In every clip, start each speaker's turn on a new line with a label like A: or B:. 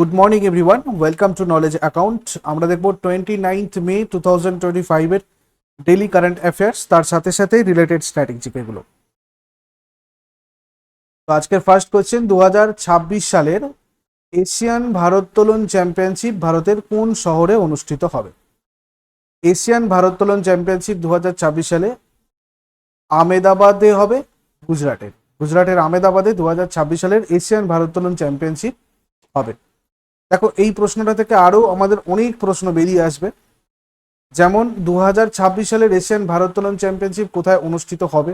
A: Good morning everyone welcome to knowledge account আমরা দেখব twenty ninth May two thousand twenty ফাইভের daily current affairs তার সাথে সাথে রিলেটেড স্ট্র্যাটেজিকেগুলো তো আজকের ফার্স্ট কোয়েশ্চেন দু হাজার ছাব্বিশ সালের এশিয়ান ভারোত্তোলন চ্যাম্পিয়নশিপ ভারতের কোন শহরে অনুষ্ঠিত হবে? এশিয়ান ভারোত্তোলন চ্যাম্পিয়নশিপ দু হাজার ছাব্বিশ সালে আমেদাবাদে হবে, গুজরাটের। গুজরাটের আমেদাবাদে দু হাজার ছাব্বিশ সালের এশিয়ান ভারোত্তোলন চ্যাম্পিয়নশিপ হবে। দেখো, এই প্রশ্নটা থেকে আরও আমাদের অনেক প্রশ্ন বেরিয়ে আসবে। যেমন দু হাজার ছাব্বিশ সালের এশিয়ান ভারোত্তোলন চ্যাম্পিয়নশিপ কোথায় অনুষ্ঠিত হবে?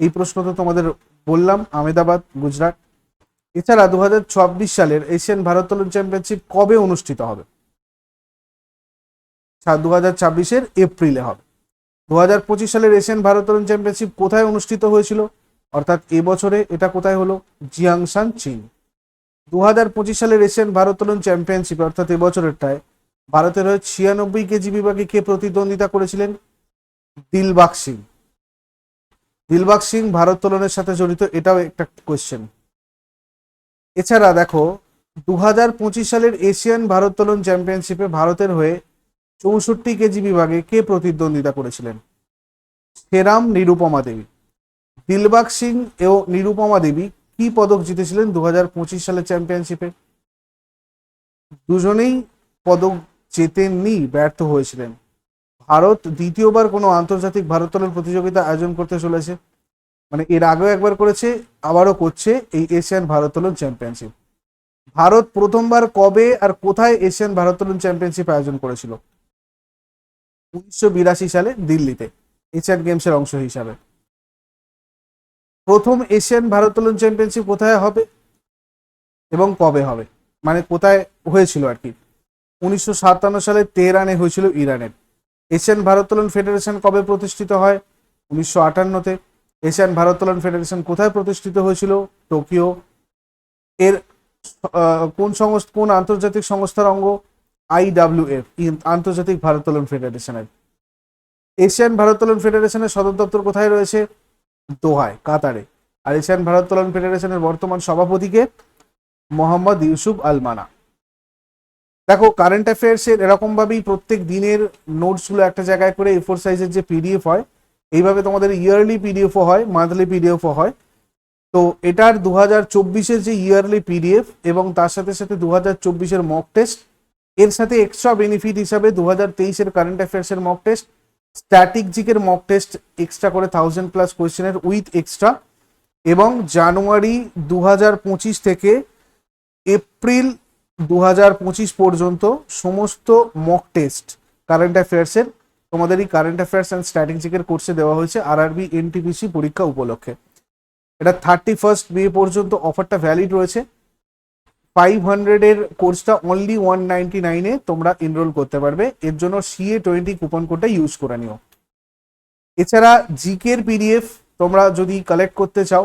A: এই প্রশ্ন তো তোমাদের বললাম আমেদাবাদ গুজরাট। এছাড়া দু হাজার ছাব্বিশ সালের এশিয়ান ভারোত্তোলন চ্যাম্পিয়নশিপ কবে অনুষ্ঠিত হবে? দু হাজার ছাব্বিশের এপ্রিলে হবে। দু হাজার পঁচিশ সালের এশিয়ান ভারোত্তোলন চ্যাম্পিয়নশিপ কোথায় অনুষ্ঠিত হয়েছিল? অর্থাৎ এবছরে এটা কোথায় হলো? জিয়াংশান, চীন। দু পঁচিশ সালের এশিয়ান ভারোত্তোলন চ্যাম্পিয়নশিপ, অর্থাৎ এবছরেরটায় ভারতের হয়ে ছিয়ানব্বই কেজি বিভাগে কে প্রতিদ্বন্দ্বিতা করেছিলেন? দিলবাগ সিং। দিলবাগ সিং ভারোত্তোলনের সাথে জড়িত, এটাও একটা কোয়েশ্চেন এছাড়া দেখো দু হাজার পঁচিশ সালের এশিয়ান ভারোত্তোলন চ্যাম্পিয়নশিপে ভারতের হয়ে চৌষট্টি কেজি বিভাগে কে প্রতিদ্বন্দ্বিতা করেছিলেন? সেরাম নিরুপমা দেবী। দিলবাগ সিং ও নিরুপমা দেবী কি পদক জিতেছিলেন দু হাজার পঁচিশ সালের চ্যাম্পিয়নশিপে দুজনেই পদক জেতেননি, ব্যর্থ হয়েছিলেন। ভারত দ্বিতীয়বার কোনো আন্তর্জাতিক ভারোত্তোলন প্রতিযোগিতা আয়োজন করতে চলেছে। মানে এর আগেও একবার করেছে, আবারও করছে এই এশিয়ান ভারোত্তোলন চ্যাম্পিয়নশিপ ভারত প্রথমবার কবে আর কোথায় এশিয়ান ভারোত্তোলন চ্যাম্পিয়নশিপ আয়োজন করেছিল? উনিশশো বিরাশি সালে দিল্লিতে, এশিয়ান গেমসের অংশ হিসাবে। প্রথম এশিয়ান ভারোত্তোলন চ্যাম্পিয়নশিপ কোথায় হবে? এবং কবে হবে? মানে কোথায় হয়েছিল আর কি? উনিশশো সাতান্ন সালে তেহরানে হয়েছিল ইরানের। এশিয়ান ভারোত্তোলন ফেডারেশন কবে প্রতিষ্ঠিত হয়? উনিশশো আটান্নতে। এশিয়ান ভারোত্তোলন ফেডারেশন কোথায় প্রতিষ্ঠিত হয়েছিল? টোকিও। এর কোন সংস্থা, কোন আন্তর্জাতিক সংস্থার অঙ্গ? আইডাব্লিউএফ আন্তর্জাতিক ভারোত্তোলন ফেডারেশনের। এশিয়ান ভারোত্তোলন ফেডারেশনের সদর দপ্তর কোথায় রয়েছে? দোহায়, কাতারে। আর এশিয়ান ভারোত্তোলন ফেডারেশনের বর্তমান সভাপতিকে মোহাম্মদ ইউসুফ আলমানা। দেখো কারেন্ট অ্যাফেয়ার্সের এরকম ভাবেই প্রত্যেক দিনের নোটসগুলো একটা জায়গায় করে এ ফোর সাইজের যে পিডিএফ হয়, এইভাবে তোমাদের ইয়ারলি পিডিএফও হয় মান্থলি পিডিএফও হয়। তো এটার দু হাজার চব্বিশের যে ইয়ারলি পিডিএফ এবং তার সাথে সাথে দু হাজার চব্বিশের মক টেস্ট এর সাথে এক্সট্রা বেনিফিট হিসাবে দু হাজার তেইশের কারেন্ট অ্যাফেয়ার্সের মক টেস্ট স্ট্যাটিক জিকের মক টেস্ট এক্সট্রা করে থাউজেন্ড প্লাস কোয়েশ্চেনের উইথ এক্সট্রা এবং জানুয়ারি দু হাজার পঁচিশ থেকে এপ্রিল দু হাজার পঁচিশ পর্যন্ত সমস্ত মক টেস্ট কারেন্ট অ্যাফেয়ার্সের তোমাদের এই কারেন্ট অ্যাফেয়ার্স অ্যান্ড স্ট্র্যাটেজিকের কোর্সে দেওয়া হয়েছে আরআরবি এনটিপিসি পরীক্ষা উপলক্ষে। এটা থার্টি ফার্স্ট মে পর্যন্ত অফারটা ভ্যালিড রয়েছে। ফাইভ হান্ড্রেডের কোর্সটা অনলি ওয়ান নাইনটি নাইনে তোমরা এনরোল করতে পারবে। এর জন্য সিএ টোয়েন্টি কুপন কোডটা ইউজ করে নিও। এছাড়া জিকের পিডিএফ তোমরা যদি কালেক্ট করতে চাও,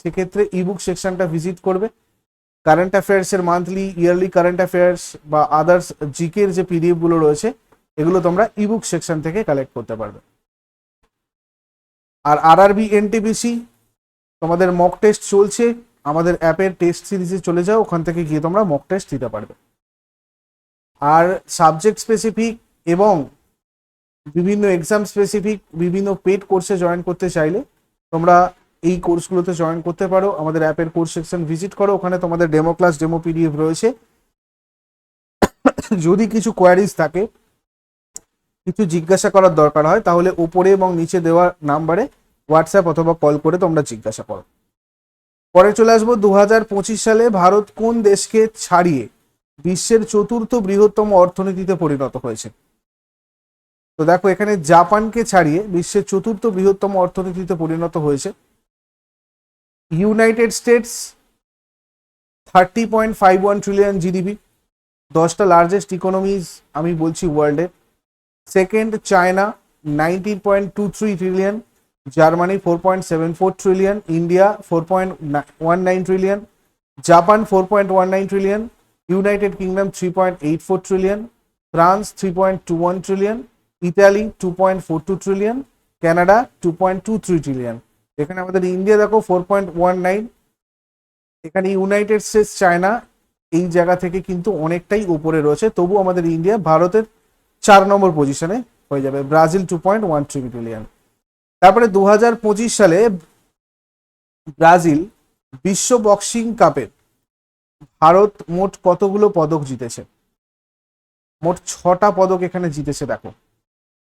A: সেক্ষেত্রে ইবুক সেকশনটা ভিজিট করবে। কারেন্ট অ্যাফেয়ার্সের মান্থলি ইয়ারলি কারেন্ট অ্যাফেয়ার্স বা আদার্স জিকের যে পিডিএফগুলো রয়েছে, এগুলো তোমরা ইবুক সেকশন থেকে কালেক্ট করতে পারবে। আর আরআরবি এনটিপিসি তোমাদের মক টেস্ট চলছে। আমাদের অ্যাপের টেস্ট সিরিজে চলে যাও, ওখান থেকে গিয়ে তোমরা মক টেস্ট দিতে পারবে। আর সাবজেক্ট স্পেসিফিক এবং বিভিন্ন এক্সাম স্পেসিফিক বিভিন্ন পেড কোর্সে জয়েন করতে চাইলে তোমরা এই কোর্সগুলোতে জয়েন করতে পারো। আমাদের অ্যাপের কোর্স সেকশন ভিজিট করো, ওখানে তোমাদের ডেমো ক্লাস ডেমো পিডিএফ রয়েছে। যদি কিছু কোয়ারিজ থাকে, কিছু জিজ্ঞাসা করার দরকার হয়, তাহলে উপরে এবং নিচে দেওয়া নাম্বারে হোয়াটসঅ্যাপ অথবা কল করে তোমরা জিজ্ঞাসা করো। পরে চলে আসব দু হাজার পঁচিশ সালে ভারত কোন দেশকে ছাড়িয়ে বিশ্বের চতুর্থ বৃহত্তম অর্থনীতিতে পরিণত হয়েছে? তো দেখো, এখানে জাপানকে ছাড়িয়ে বিশ্বের চতুর্থ বৃহত্তম অর্থনীতিতে পরিণত হয়েছে। United States, thirty point five one trillion GDP, দশটা লার্জেস্ট ইকোনমিজ আমি বলছি ওয়ার্ল্ডের second China nineteen point two three trillion Germany four point seven four trillion India four point one nine trillion Japan four point one nine trillion United Kingdom three point eight four trillion France three point two one trillion Italy two point four two trillion Canada two point two three trillion এখানে আমাদের India দেখো four point one nine এখানে United States China এই জায়গা থেকে কিন্তু অনেকটাই উপরে রয়েছে তবু আমাদের ইন্ডিয়া ভারতের চার নম্বর পজিশনে হয়ে যাবে Brazil two point one three million তারপরে দু হাজার পঁচিশ সালে ব্রাজিল বিশ্ব বক্সিং কাপে ভারত মোট কতগুলো পদক জিতেছে? মোট ছটা পদক এখানে জিতেছে, দেখো।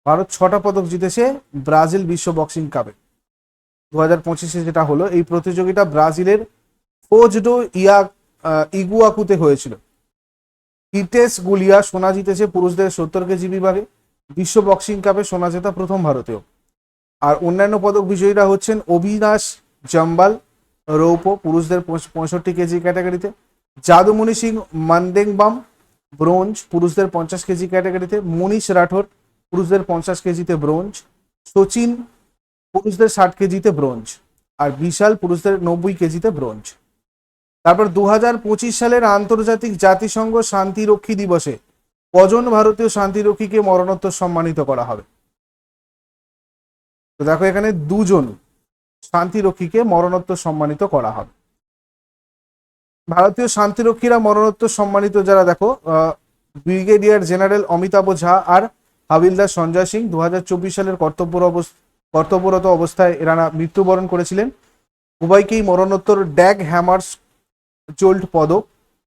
A: ভারত ছটা পদক জিতেছে ব্রাজিল বিশ্ব বক্সিং কাপে। দু হাজার পঁচিশে যেটা হলো, এই প্রতিযোগিতা ব্রাজিলের ফোজডো ইয়া ইগুয়াকুতে হয়েছিল। ইটেস গুলিয়া সোনা জিতেছে পুরুষদের সত্তর কেজি বিভাগে। বিশ্ব বক্সিং কাপে সোনা জেতা প্রথম ভারতীয়। আর অন্যান্য পদক বিজয়ীরা হচ্ছেন অবিনাশ জম্বাল, রৌপ্য, পুরুষদের পঁয়ষট্টি কেজি ক্যাটাগরিতে, যাদুমণি সিং মান্দেংবাম, ব্রোঞ্জ, পুরুষদের পঞ্চাশ কেজি ক্যাটাগরিতে, মনীষ রাঠোর, পুরুষদের পঞ্চাশ কেজিতে ব্রোঞ্জ, সচিন, পুরুষদের ষাট কেজিতে ব্রোঞ্জ, আর বিশাল পুরুষদের নব্বই কেজিতে ব্রোঞ্জ। তারপর দু হাজার পঁচিশ সালের আন্তর্জাতিক জাতিসংঘ শান্তিরক্ষী দিবসে কজন ভারতীয় শান্তিরক্ষীকে মরণোত্তর সম্মানিত করা হবে। দেখো এখানে দুজন শান্তিরক্ষীকে মরণোত্তর সম্মানিত করা হবে। ভারতীয় শান্তিরক্ষীরা মরণোত্তর সম্মানিত যারা দেখো ব্রিগেডিয়ার জেনারেল অমিতাভ ঝা আর হাবিলদার সঞ্জয় সিং দু হাজার চব্বিশ সালের কর্তব্য অবস- কর্তব্যরত অবস্থায় এরা মৃত্যুবরণ করেছিলেন। উভয়কেই মরণোত্তর ড্যাগ হ্যামার্স চোল্ড পদক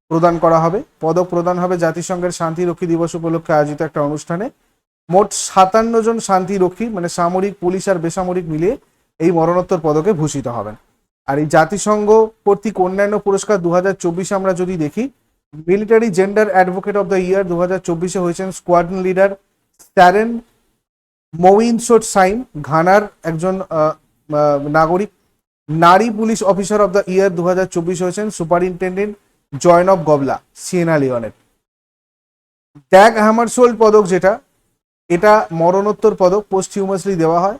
A: প্রদান করা হবে। পদক প্রদান হবে জাতিসংঘের শান্তিরক্ষী দিবস উপলক্ষে আয়োজিত একটা অনুষ্ঠানে। মোট সাতান্ন জন শান্তিরক্ষী মানে সামরিক পুলিশ আর বেসামরিক মিলিয়ে এই মরণোত্তর পদকে ভূষিত হবেন। আর এই জাতিসংঘ কর্তৃক অন্যান্য পুরস্কার দু চব্বিশে আমরা যদি দেখি, military gender advocate of the year দু হাজার চব্বিশে হয়েছেন স্কোয়াড্রন লিডার স্ট্যারেন মউইনসোট সাইন ঘানার একজন নাগরিক। নারী police officer of the year দু হাজার চব্বিশ হয়েছেন সুপারিনটেন্ডেন্ট জয়নব গবলা, সিয়েনা লিওনের। ট্যাগ হ্যামারসোল্ড পদক যেটা এটা মরণোত্তর পদক পোস্টিউমাসলি দেওয়া হয়।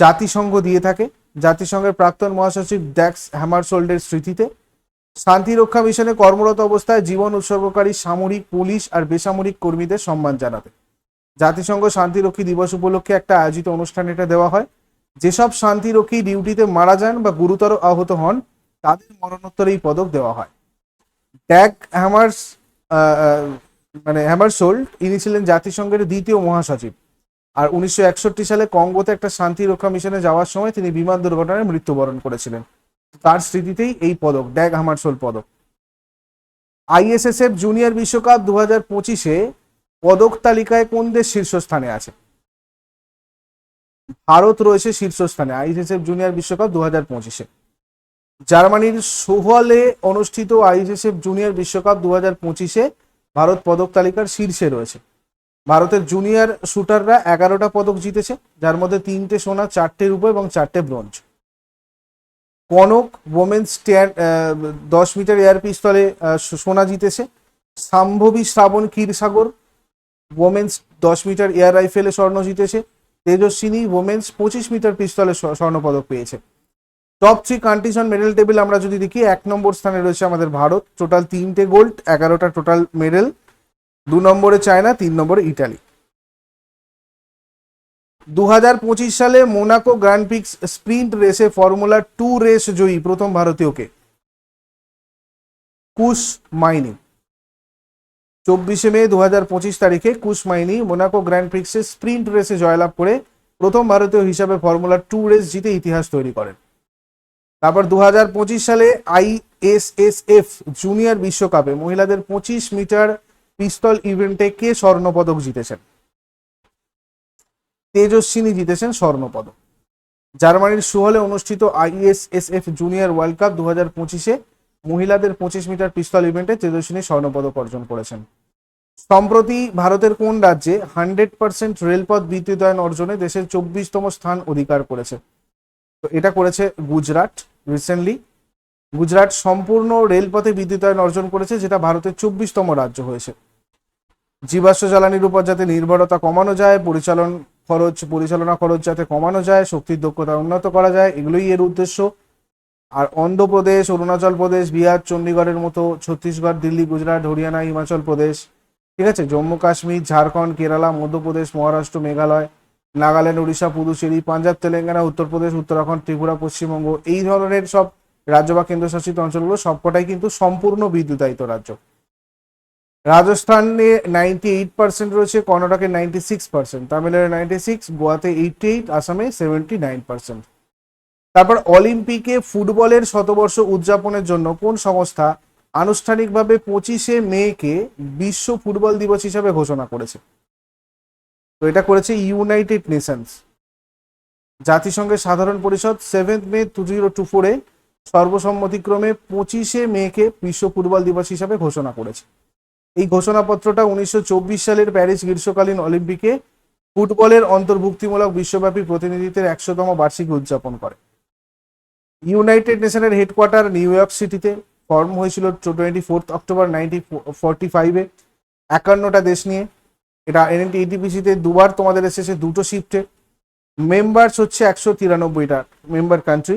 A: জাতিসংঘ দিয়ে থাকে। জাতিসংঘের প্রাক্তন মহাসচিব ড্যাক্স হ্যামারসোল্ডের স্মৃতিতে। শান্তি রক্ষা মিশনে কর্মরত অবস্থায় জীবন উৎসর্গকারী সামরিক পুলিশ আর বেসামরিক কর্মীদের সম্মান জানাতে। জাতিসংঘ শান্তিরক্ষী দিবস উপলক্ষে একটা আয়োজিত অনুষ্ঠান এটা দেওয়া হয়। যেসব শান্তিরক্ষী ডিউটিতে মারা যান বা গুরুতর আহত হন, তাদের মরণোত্তর এই পদক দেওয়া হয়। ড্যাক হ্যামার্স মানে হ্যামারসোল্ড ইনি ছিলেন জাতিসংঘের দ্বিতীয় মহাসচিব। আর উনিশশো একষট্টি সালে কঙ্গোতে একটা শান্তি রক্ষা মিশনে যাওয়ার সময় তিনি বিমান দুর্ঘটনায় মৃত্যুবরণ করেছিলেন। তার স্মৃতিতেই এই পদক ড্যাগ হামারসোল পদক। আইএসএসএফ জুনিয়র বিশ্বকাপ দু হাজার পঁচিশে পদক তালিকায় কোন দেশ শীর্ষস্থানে আছে? ভারত রয়েছে শীর্ষস্থানে, আইএসএসএফ জুনিয়র বিশ্বকাপ দু হাজার পঁচিশে। জার্মানির সোহলে অনুষ্ঠিত আইএসএসএফ জুনিয়র বিশ্বকাপ দু হাজার পঁচিশে ভারত পদক তালিকার শীর্ষে রয়েছে। ভারতের জুনিয়র শুটাররা এগারোটা পদক জিতেছে, যার মধ্যে তিনটে সোনা, চারটে রূপো এবং চারটে ব্রোঞ্জ। কনক ওমেন্স স্ট্যান্ড দশ মিটার এয়ার পিস্তলে সোনা জিতেছে। সাম্ভবী শ্রাবণ ক্ষীরসাগর ওমেন্স দশ মিটার এয়ার রাইফেলে স্বর্ণ জিতেছে। তেজস্বিনী ওমেন্স পঁচিশ মিটার পিস্তলে স্ব- স্বর্ণপদক পেয়েছে। Top three condition medal table আমরা যদি দেখি, এক নম্বর স্থানে রয়েছে আমাদের ভারত টোটাল তিনটে গোল্ড এগারোটা টোটাল মেডেল দু নম্বরে চায়না, তিন নম্বরে ইটালি। দু হাজার পঁচিশ সালে মোনাকো গ্র্যান্ড পিক্স স্প্রিন্ট রেসে ফর্মুলা টু রেস জয়ী প্রথম ভারতীয়কে। কুশ মাইনি। চব্বিশে মে দু হাজার পঁচিশ তারিখে কুশ মাইনি মোনাকো গ্র্যান্ড পিক্সে স্প্রিন্ট রেসে জয়লাভ করে প্রথম ভারতীয় হিসাবে ফর্মুলা টু রেস জিতে ইতিহাস তৈরি করেন। তারপর দু হাজার পঁচিশ সালে আইএসএসএফ জুনিয়র বিশ্বকাপে মহিলাদের পঁচিশ মিটার পিস্তল ইভেন্টে কে স্বর্ণপদক জিতেছেন? তেজস্বিনী জিতেছেন স্বর্ণপদক। জার্মানির সুহলে অনুষ্ঠিত আইএসএসএফ জুনিয়র ওয়ার্ল্ড কাপ দু হাজার পঁচিশে মহিলাদের পঁচিশ মিটার পিস্তল ইভেন্টে তেজস্বিনী স্বর্ণপদক অর্জন করেছেন। সম্প্রতি ভারতের কোন রাজ্যে হান্ড্রেড পার্সেন্ট রেলপথ বিদ্যুতায়ন অর্জনে দেশের চব্বিশতম স্থান অধিকার করেছে? তো এটা করেছে গুজরাট। রিসেন্টলি গুজরাট সম্পূর্ণ রেলপথে বিদ্যুতায়ন অর্জন করেছে, যেটা ভারতের চব্বিশতম রাজ্য হয়েছে। জীবাশ্ম জ্বালানির উপর যাতে নির্ভরতা কমানো যায়, পরিচালন খরচ, পরিচালনা খরচ যাতে কমানো যায়, শক্তির দক্ষতা উন্নত করা যায়, এগুলোই এর উদ্দেশ্য। আর অন্ধ্রপ্রদেশ, অরুণাচল প্রদেশ, বিহার চণ্ডীগড়ের মতো ছত্তিশগড়, দিল্লি, গুজরাট, হরিয়ানা, হিমাচল প্রদেশ, ঠিক আছে? জম্মু, কাশ্মীর, ঝাড়খণ্ড, কেরালা, মধ্যপ্রদেশ, মহারাষ্ট্র, মেঘালয় নাগাল্যান্ড, উড়িষ্যা, পুদুচেরি, পাঞ্জাব, তেলেঙ্গানা, উত্তরপ্রদেশ, উত্তরাখণ্ড, ত্রিপুরা, পশ্চিমবঙ্গ এই ধরনের সব রাজ্য বা কেন্দ্রশাসিত অঞ্চলগুলো সবকটাই কিন্তু সম্পূর্ণ বিদ্যুতায়িত রাজ্য। রাজস্থানে নাইনটি এইট পার্সেন্ট রয়েছে, কর্ণাটকে ninety six percent Tamil Nadu ninety six গোয়াতে এইটটি এইট আসামে সেভেন্টি নাইন পার্সেন্ট তারপর অলিম্পিকে ফুটবলের শতবর্ষ উদযাপনের জন্য কোন সংস্থা আনুষ্ঠানিকভাবে পঁচিশে মেকে বিশ্ব ফুটবল দিবস হিসাবে ঘোষণা করেছে? তো এটা করেছে ইউনাইটেড নেশনস জাতিসংঘের সাধারণ পরিষদ seventh May two zero two ফোরে সর্বসম্মতিক্রমে পঁচিশে মেকে বিশ্ব ফুটবল দিবস হিসাবে ঘোষণা করেছে। এই ঘোষণাপত্রটা উনিশশো চব্বিশ সালের প্যারিস গ্রীষ্মকালীন অলিম্পিকে ফুটবলের অন্তর্ভুক্তিমূলক বিশ্বব্যাপী প্রতিনিধিত্বের একশোতম বার্ষিকী উদযাপন করে। ইউনাইটেড নেশনের হেডকোয়ার্টার নিউ ইয়র্ক সিটিতে ফর্ম হয়েছিল twenty fourth October nineteen forty ফাইভে একান্নটা দেশ নিয়ে এটা এনএনটি এটিপিসিতে দুবার তোমাদের এসেছে দুটো শিফটে মেম্বার্স হচ্ছে একশো তিরানব্বইটা member country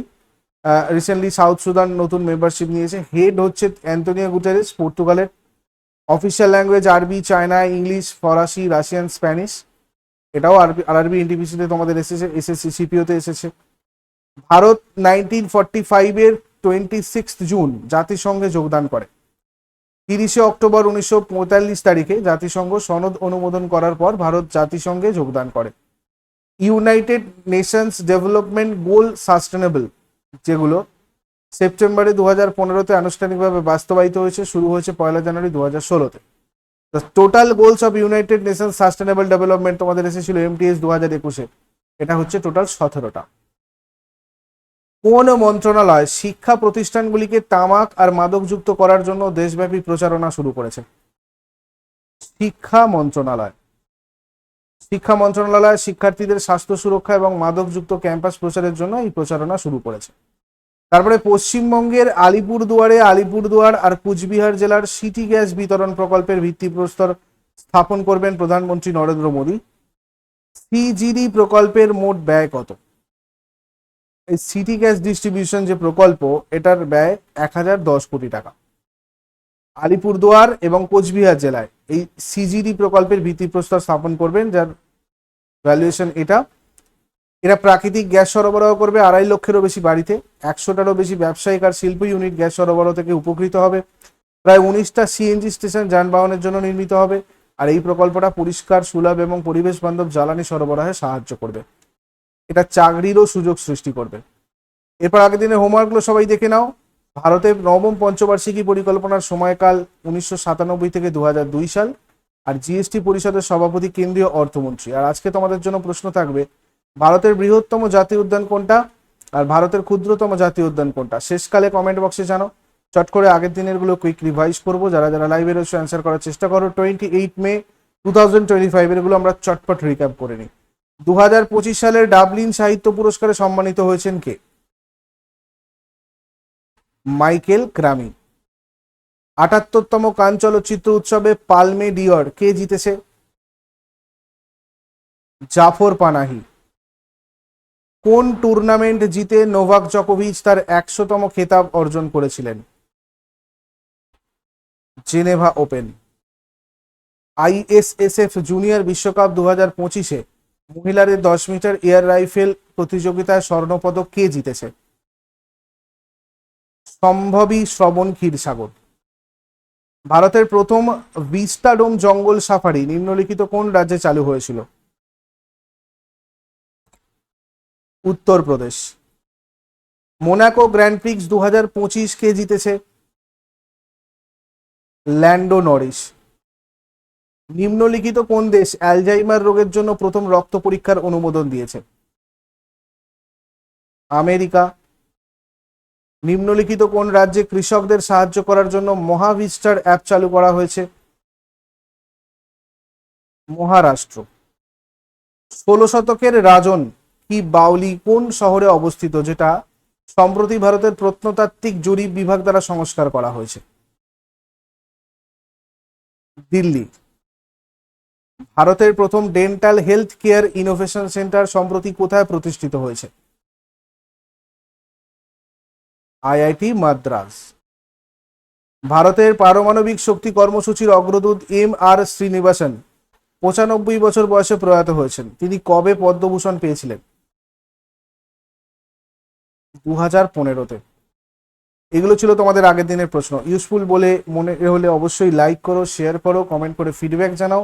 A: recently South Sudan নতুন মেম্বারশিপ নিয়েছে। হেড হচ্ছে অ্যান্টোনিও গুটারেস পর্তুগালের অফিসিয়াল ল্যাঙ্গুয়েজ আরবি চায়না ইংলিশ ফরাসি রাশিয়ান স্প্যানিশ এটাও আরবি, আর আরবি এনটিপিসিতে তোমাদের এসেছে এসএসসি সিপিওতে এসেছে। ভারত নাইনটিন ফর্টি ফাইভের টোয়েন্টি সিক্স জুন জাতিসংঘে যোগদান করে। তিরিশে অক্টোবর উনিশশো পঁয়তাল্লিশ তারিখে জাতিসংঘ সনদ অনুমোদন করার পর ভারত জাতিসংঘে যোগদান করে। United Nations development goal sustainable, যেগুলো সেপ্টেম্বরে দু হাজার পনেরোতে আনুষ্ঠানিকভাবে বাস্তবায়িত হয়েছে, শুরু হয়েছে পয়লা জানুয়ারি দু হাজার ষোলোতে total goals of united nations sustainable development তোমাদের এসেছিল এমটিএস দু হাজার একুশে। এটা হচ্ছে টোটাল সতেরোটা। কোন মন্ত্রণালয় শিক্ষা প্রতিষ্ঠানগুলিকে তামাক আর মাদকযুক্ত করার জন্য দেশব্যাপী প্রচারণা শুরু করেছে? শিক্ষা মন্ত্রণালয়। শিক্ষা মন্ত্রণালয় শিক্ষার্থীদের স্বাস্থ্য সুরক্ষা এবং মাদকযুক্ত ক্যাম্পাস প্রচারের জন্য এই প্রচারণা শুরু করেছে। তারপরে পশ্চিমবঙ্গের আলিপুরদুয়ারে আলিপুরদুয়ার আর কুচবিহার জেলার সিটি গ্যাস বিতরণ প্রকল্পের ভিত্তিপ্রস্তর স্থাপন করবেন প্রধানমন্ত্রী নরেন্দ্র মোদী। সিজিডি প্রকল্পের মোট ব্যয় কত? এই সিটি গ্যাস ডিস্ট্রিবিউশন যে প্রকল্প, এটার ব্যয় এক হাজার দশ কোটি টাকা। আলিপুরদুয়ার এবং কোচবিহার জেলায় এই সিজিডি প্রকল্পের ভিত্তিপ্রস্তর স্থাপন করবেন, যার ভ্যালুয়েশন এটা। এরা প্রাকৃতিক গ্যাস সরবরাহ করবে আড়াই লক্ষেরও বেশি বাড়িতে, একশোটারও বেশি ব্যবসায়িক আর শিল্প ইউনিট গ্যাস সরবরাহ থেকে উপকৃত হবে। প্রায় উনিশটা সিএনজি স্টেশন যানবাহনের জন্য নির্মিত হবে, আর এই প্রকল্পটা পরিষ্কার, সুলভ এবং পরিবেশ বান্ধব জ্বালানি সরবরাহে সাহায্য করবে। এটা চাকরিরও সুযোগ সৃষ্টি করবে। এরপর আগের দিনের হোমওয়ার্কগুলো সবাই দেখে নাও। ভারতের নবম পঞ্চবার্ষিকী পরিকল্পনার সময়কাল উনিশশো সাতানব্বই থেকে দু দুই সাল আর জিএসটি পরিষদের সভাপতি কেন্দ্রীয় অর্থমন্ত্রী। আর আজকে তোমাদের জন্য প্রশ্ন থাকবে, ভারতের বৃহত্তম জাতীয় উদ্যান কোনটা আর ভারতের ক্ষুদ্রতম জাতীয় উদ্যান কোনটা? শেষকালে কমেন্ট বক্সে জানো চট করে আগের দিনেরগুলো কুইক রিভাইজ করব। যারা যারা লাইভে রয়েছে অ্যান্সার করার চেষ্টা করো। Twenty eight May two thousand twenty ফাইভেরগুলো আমরা চটপট রিক্যাপ করে নিই। দু হাজার পঁচিশ সালের ডাবলিন সাহিত্য পুরস্কারে সম্মানিত হয়েছেন কে? মাইকেল ক্রামি। আটাত্তরতম কান চলচ্চিত্র উৎসবে পালমে ডিয়র কে জিতেছে? জাফর পানাহি। কোন টুর্নামেন্ট জিতে নোভাক জকোভিচ তার একশোতম খেতাব অর্জন করেছিলেন? Geneva open. আইএসএসএফ জুনিয়র বিশ্বকাপ দু হাজার পঁচিশে মহিলাদের দশ মিটার এয়ার রাইফেল প্রতিযোগিতায় স্বর্ণপদক কে জিতেছে? সম্ভবী শ্রবণ ক্ষীরসাগর ভারতের প্রথম ভিস্টাডোম জঙ্গল সাফারি নিম্নলিখিত কোন রাজ্যে চালু হয়েছিল? উত্তরপ্রদেশ। মোনাকো গ্র্যান্ড প্রিক্স দু হাজার পঁচিশ কে জিতেছে? ল্যান্ডো নরিস নিম্নলিখিত কোন দেশ অ্যালজাইমার রোগের জন্য প্রথম রক্ত পরীক্ষার অনুমোদন দিয়েছে? আমেরিকা। নিম্নলিখিত কোন রাজ্যে কৃষকদের সাহায্য করার জন্য মহাভিস্টার অ্যাপ চালু করা হয়েছে? মহারাষ্ট্র। ষোলো শতকের রাজন কি বাউলি কোন শহরে অবস্থিত, যেটা সম্প্রতি ভারতের প্রত্নতাত্ত্বিক জরিপ বিভাগ দ্বারা সংস্কার করা হয়েছে? দিল্লি। ভারতের প্রথম dental health care innovation centre সম্প্রতি কোথায় প্রতিষ্ঠিত হয়েছে? আইআইটি মাদ্রাজ। ভারতের পারমাণবিক শক্তি কর্মসূচির অগ্রদূত এম আর শ্রীনিবাসন পঁচানব্বই বছর বয়সে প্রয়াত হয়েছেন। তিনি কবে পদ্মভূষণ পেয়েছিলেন? দু হাজার পনেরোতে। এগুলো ছিল তোমাদের আগের দিনের প্রশ্ন। ইউজফুল বলে মনে হলে অবশ্যই লাইক করো শেয়ার করো কমেন্ট করে ফিডব্যাক জানাও।